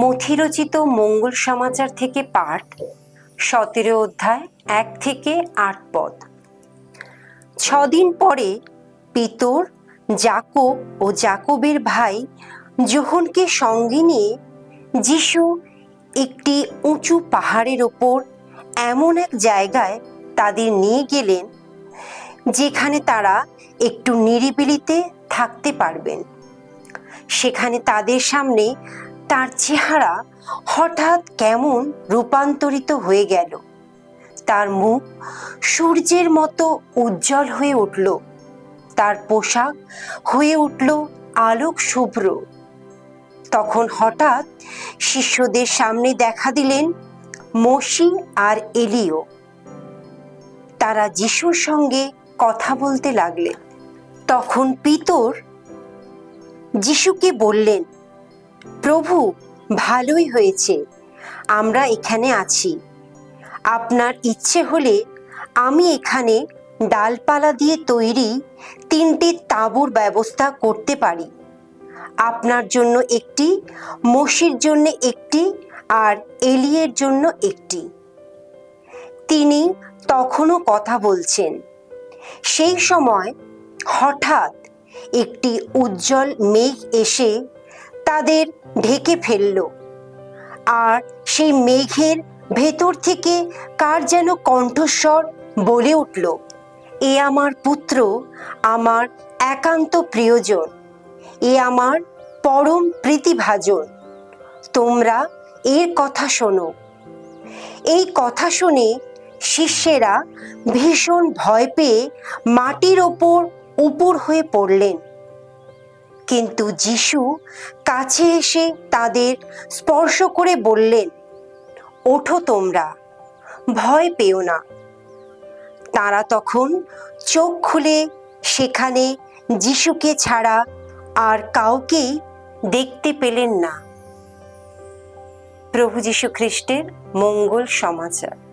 মথিরচিত মঙ্গল সমাচার থেকে পাঠ, সতেরো অধ্যায়, এক থেকে আট পদ। ছদিন পরে পিতর জাকব ও জাকবের ভাই যোহনকে সঙ্গে নিয়ে যিশু একটি উঁচু পাহাড়ের ওপর এমন এক জায়গায় তাদের নিয়ে গেলেন, যেখানে তারা একটু নিরিবিলিতে থাকতে পারবেন। সেখানে তাদের সামনে তার চেহারা হঠাৎ কেমন রূপান্তরিত হয়ে গেল। তার মুখ সূর্যের মতো উজ্জ্বল হয়ে উঠল। তার পোশাক হয়ে উঠল আলোক শুভ্র। তখন হঠাৎ শিষ্যদের সামনে দেখা দিলেন মসি আর এলিও। তারা যিশুর সঙ্গে কথা বলতে লাগলেন। তখন পিতর যিশুকে বললেন প্রভু, ভালোই হয়েছে। আমরা এখানে আছি। আপনার ইচ্ছে হলে আমি এখানে ডালপালা দিয়ে তৈরি তিনটি তাঁবুর ব্যবস্থা করতে পারি। আপনার জন্য একটি, মসির জন্য একটি, আর এলিয়ের জন্য একটি। তিনি তখনও কথা বলছেন। সেই সময় হঠাৎ একটি উজ্জ্বল মেঘ এসে তাদের ঢেকে ফেলল। আর সেই মেঘের ভেতর থেকে কার যেন কণ্ঠস্বর বলে উঠল, এ আমার পুত্র, আমার একান্ত প্রিয়জন, এ আমার পরম প্রীতিভাজন, তোমরা এর কথা শোনো। এই কথা শুনে শিষ্যেরা ভীষণ ভয় পেয়ে মাটির ওপর উপর হয়ে পড়লেন। কিন্তু যিশু কাছে এসে তাদের স্পর্শ করে বললেন, ওঠো তোমরা, ভয় পেও না। তারা তখন চোখ খুলে সেখানে যিশুকে ছাড়া আর কাউকেই দেখতে পেলেন না। প্রভু যীশু খ্রিস্টের মঙ্গল সমাচার।